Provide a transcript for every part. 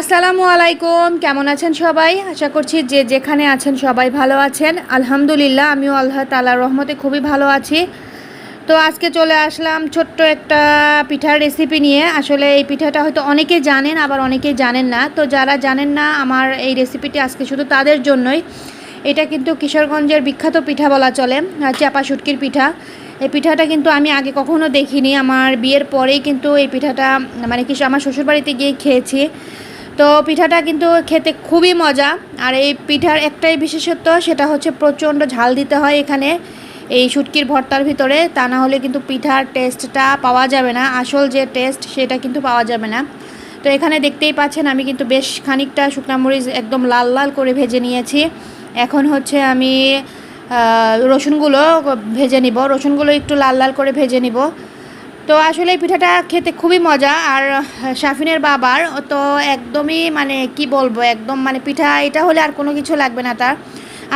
আসসালামু আলাইকুম। কেমন আছেন সবাই? আশা করছি যে যেখানে আছেন সবাই ভালো আছেন। আলহামদুলিল্লাহ, আমিও আল্লাহ তালার রহমতে খুবই ভালো আছি। তো আজকে চলে আসলাম ছোট্ট একটা পিঠার রেসিপি নিয়ে। আসলে এই পিঠাটা হয়তো অনেকে জানেন, আবার অনেকেই জানেন না। তো যারা জানেন না, আমার এই রেসিপিটি আজকে শুধু তাদের জন্যই। এটা কিন্তু কিশোরগঞ্জের বিখ্যাত পিঠা বলা চলে চাপা শুটকির পিঠা। এই পিঠাটা কিন্তু আমি আগে কখনো দেখিনি। আমার বিয়ের পরেই কিন্তু এই পিঠাটা মানে কিছু আমার শ্বশুরবাড়িতে গিয়ে খেয়েছি। তো পিঠাটা কিন্তু খেতে খুবই মজা। আর এই পিঠার একটাই বিশেষত্ব, সেটা হচ্ছে প্রচণ্ড ঝাল দিতে হয় এখানে এই শুটকির ভর্তার ভিতরে। তা না হলে কিন্তু পিঠার টেস্টটা পাওয়া যাবে না, আসল যে টেস্ট সেটা কিন্তু পাওয়া যাবে না। তো এখানে দেখতেই পাচ্ছেন, আমি কিন্তু বেশ খানিকটা শুকনা মরিচ একদম লাল লাল করে ভেজে নিয়েছি। এখন হচ্ছে আমি রসুনগুলো ভেজে নিব। রসুনগুলো একটু লাল লাল করে ভেজে নিব। তো আসলে এই পিঠাটা খেতে খুবই মজা। আর শাফিনের বাবার, তো একদমই মানে কি বলব, একদম মানে পিঠা, এটা হলে আর কোনো কিছু লাগবে না তার।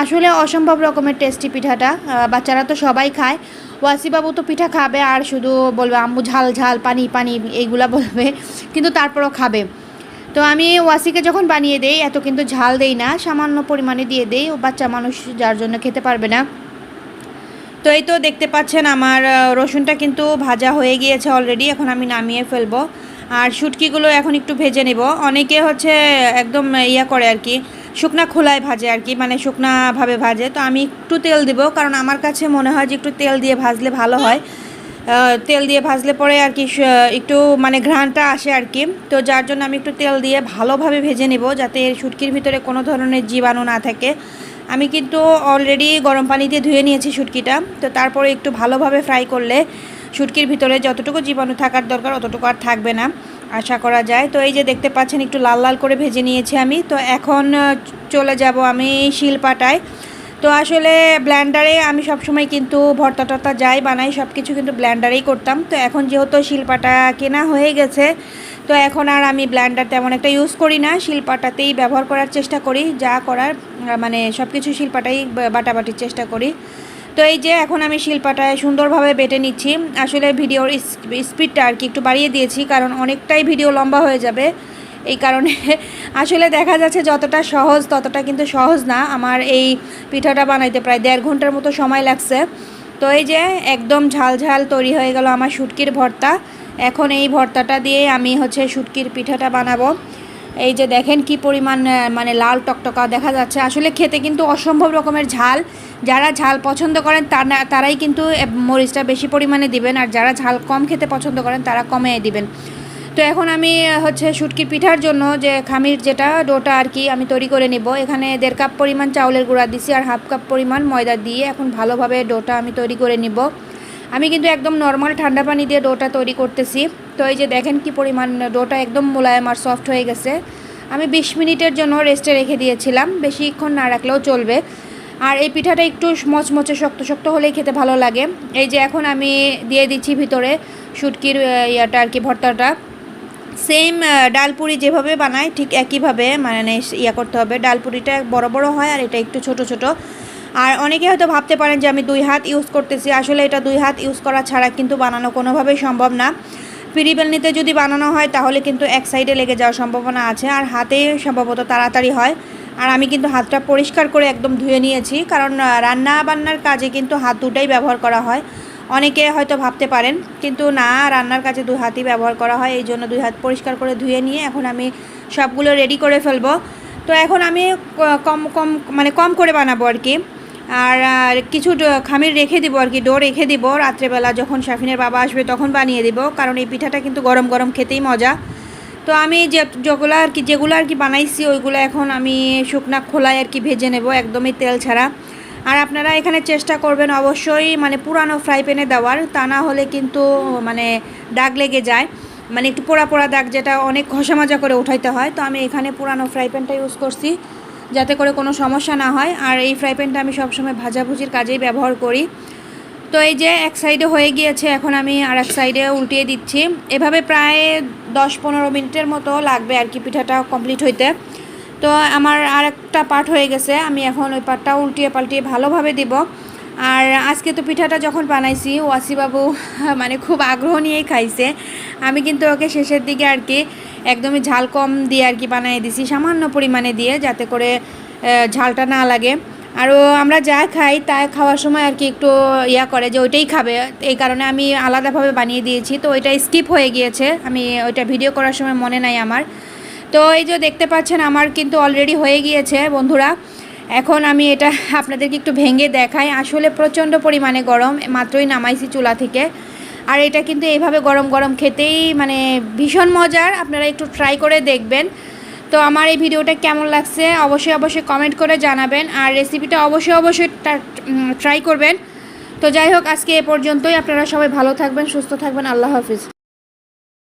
আসলে অসম্ভব রকমের টেস্টি পিঠাটা বাচ্চারা তো সবাই খায়। ওয়াসিবাবু তো পিঠা খাবে, আর শুধু বলবে, আম্মু ঝাল ঝাল, পানি পানি, এইগুলা বলবে, কিন্তু তারপরও খাবে। তো আমি ওয়াসিকে যখন বানিয়ে দেই, এত কিন্তু ঝাল দেই না, সামান্য পরিমাণে দিয়ে দেই, ও বাচ্চা মানুষ যার জন্য খেতে পারবে না। তো এই তো দেখতে পাচ্ছেন আমার রসুনটা কিন্তু ভাজা হয়ে গিয়েছে অলরেডি এখন আমি নামিয়ে ফেলব। আর শুটকিগুলো এখন একটু ভেজে নেব। অনেকে হচ্ছে একদম ইয়া করে আর কি, শুকনা খোলায় ভাজে আর কি মানে শুকনাভাবে ভাজে। তো আমি একটু তেল দিব, কারণ আমার কাছে মনে হয় যে একটু তেল দিয়ে ভাজলে ভালো হয়। তেল দিয়ে ভাজলে পরে আর কি একটু মানে ঘ্রাণটা আসে আর কি। তো যার জন্য আমি একটু তেল দিয়ে ভালোভাবে ভেজে নেব, যাতে শুটকির ভিতরে কোনো ধরনের জীবাণু না থাকে। আমি কিন্তু অলরেডি গরম পানি দিয়ে ধুয়ে নিয়েছি শুটকিটা। তো তারপরে একটু ভালোভাবে ফ্রাই করলে শুটকির ভিতরে যতটুকু জীবাণু থাকার দরকার অতটুকু আর থাকবে না, আশা করা যায়। তো এই যে দেখতে পাচ্ছেন একটু লাল লাল করে ভেজে নিয়েছি আমি। তো এখন চলে যাব আমি শিলপাটায়। তো আসলে ব্ল্যান্ডারে আমি সবসময় কিন্তু ভর্তা টর্তা যাই বানাই সব কিছু কিন্তু ব্ল্যান্ডারেই করতাম। তো এখন যেহেতু শিলপাটা কেনা হয়ে গেছে তো এখন আর আমি ব্ল্যান্ডার তেমন একটা ইউজ করি না। শিলপাটাতেই ব্যবহার করার চেষ্টা করি, যা করার মানে সব কিছু শিলপাটাই বাটাবাটির চেষ্টা করি। তো এই যে এখন আমি শিলপাটায় সুন্দরভাবে বেটে নিচ্ছি। আসলে ভিডিওর স্পিডটা আর কি একটু বাড়িয়ে দিয়েছি, কারণ অনেকটাই ভিডিও লম্বা হয়ে যাবে। এই কারণে আসলে দেখা যাচ্ছে যতটা সহজ ততটা কিন্তু সহজ না। আমার এই পিঠাটা বানাইতে প্রায় দেড় ঘণ্টার মতো সময় লাগছে। তো এই যে একদম ঝাল ঝাল তৈরি হয়ে গেল আমার শুটকির ভর্তা। এখন এই ভর্তাটা দিয়ে আমি হচ্ছে শুটকির পিঠাটা বানাবো। এই যে দেখেন কি পরিমাণ মানে লাল টকটকা দেখা যাচ্ছে। আসলে খেতে কিন্তু অসম্ভব রকমের ঝাল। যারা ঝাল পছন্দ করেন তারা তারাই কিন্তু মরিচটা বেশি পরিমাণে দিবেন। আর যারা ঝাল কম খেতে পছন্দ করেন তারা কমে দিবেন। তো এখন আমি হচ্ছে শুটকির পিঠার জন্য যে খামির যেটা, ডোটা আর কি আমি তৈরি করে নেব। এখানে দেড় কাপ পরিমাণ চাউলের গুঁড়া দিছি আর হাফ কাপ পরিমাণ ময়দা দিয়ে এখন ভালোভাবে ডোটা আমি তৈরি করে নিব। আমি কিন্তু একদম নর্মাল ঠান্ডা পানি দিয়ে ডোটা তৈরি করতেছি। তো এই যে দেখেন কি পরিমাণ ডোটা একদম মোলায়েম আর সফট হয়ে গেছে। আমি বিশ মিনিটের জন্য রেস্টে রেখে দিয়েছিলাম, বেশিক্ষণ না রাখলেও চলবে। আর এই পিঠাটা একটু মচমচে, শক্ত শক্ত হলেই খেতে ভালো লাগে। এই যে এখন আমি দিয়ে দিচ্ছি ভিতরে শুটকির ইয়াটা আর কি ভর্তাটা। সেম ডালপুরি যেভাবে বানায়, ঠিক একইভাবে মানে ইয়া করতে হবে। ডালপুরিটা বড় বড় হয় আর এটা একটু ছোট ছোট। আর অনেকে হয়তো ভাবতে পারেন যে আমি দুই হাত ইউজ করতেছি। আসলে এটা দুই হাত ইউজ করা ছাড়া কিন্তু বানানো কোনোভাবেই সম্ভব না। পিরিবেলনিতে যদি বানানো হয়, তাহলে কিন্তু এক সাইডে লেগে যাওয়ার সম্ভাবনা আছে। আর হাতে সম্ভবত তাড়াতাড়ি হয়। আর আমি কিন্তু হাতটা পরিষ্কার করে একদম ধুয়ে নিয়েছি। কারণ রান্না বান্নার কাজে কিন্তু হাত দুটাই ব্যবহার করা হয়। অনেকে হয়তো ভাবতে পারেন, কিন্তু না, রান্নার কাজে দুই হাতই ব্যবহার করা হয়, এই জন্য দুই হাত পরিষ্কার করে ধুয়ে নিয়ে এখন আমি সবগুলো রেডি করে ফেলব। তো এখন আমি কম কম মানে কম করে বানাবো আর কি। আর আর কিছু খামির রেখে দিব আর কি, ডো রেখে দিব রাত্রেবেলা, যখন শাফিনের বাবা আসবে তখন বানিয়ে দিব, কারণ এই পিঠাটা কিন্তু গরম গরম খেতেই মজা। তো আমি যে, যেগুলো আর কি, যেগুলো আর কি বানাইছি, ওইগুলো এখন আমি শুকনা খোলায় আর কি ভেজে নেব, একদমই তেল ছাড়া। আর আপনারা এখানে চেষ্টা করবেন অবশ্যই মানে পুরানো ফ্রাই প্যানে দেওয়ার, তা না হলে কিন্তু মানে দাগ লেগে যায়। মানে একটু পোড়া পোড়া দাগ যেটা অনেক ঘষা মাজা করে উঠাইতে হয়, তো আমি এখানে পুরানো ফ্রাই প্যানটা ইউজ করছি, যাতে করে কোনো সমস্যা না হয়। আর এই ফ্রাই প্যানটা আমি সবসময় ভাজাভুজির কাজেই ব্যবহার করি। তো এই যে এক সাইডে হয়ে গিয়েছে, এখন আমি আর এক সাইডে উল্টিয়ে দিচ্ছি। এভাবে প্রায় দশ পনেরো মিনিটের মতো লাগবে আর কি পিঠাটা কমপ্লিট হইতে। তো আমার আর একটা পার্ট হয়ে গেছে। আমি এখন ওই পার্টটা উল্টিয়ে পাল্টিয়ে ভালোভাবে দিব। আর আজকে তো পিঠাটা যখন বানাইছি, ওয়াসিবাবু মানে খুব আগ্রহ নিয়েই খাইছে। আমি কিন্তু ওকে শেষের দিকে আর কি একদমই ঝাল কম দিয়ে আর কি বানিয়ে দিছি, সামান্য পরিমাণে দিয়ে যাতে করে ঝালটা না লাগে। আরও আমরা যা খাই তা খাওয়ার সময় আর কি একটু ইয়া করে যে ওইটাই খাবে। এই কারণে আমি আলাদাভাবে বানিয়ে দিয়েছি। তো ওইটা স্কিপ হয়ে গিয়েছে। আমি ওইটা ভিডিও করার সময় মনে নাই আমার। তো এই যে দেখতে পাচ্ছেন, আমার কিন্তু অলরেডি হয়ে গিয়েছে বন্ধুরা। এখন আমি এটা আপনাদেরকে একটু ভেঙে দেখাই। আসলে প্রচণ্ড পরিমাণে গরম, মাত্রই নামাইছি চুলা থেকে। আর এটা কিন্তু এইভাবে গরম গরম খেতেই মানে ভীষণ মজার, আপনারা একটু ট্রাই করে দেখবেন। তো আমার এই ভিডিওটা কেমন লাগছে অবশ্যই অবশ্যই কমেন্ট করে জানাবেন। আর রেসিপিটা অবশ্যই অবশ্যই ট্রাই করবেন। তো যাই হোক, আজকে এ পর্যন্তই। আপনারা সবাই ভালো থাকবেন, সুস্থ থাকবেন। আল্লাহ হাফিজ।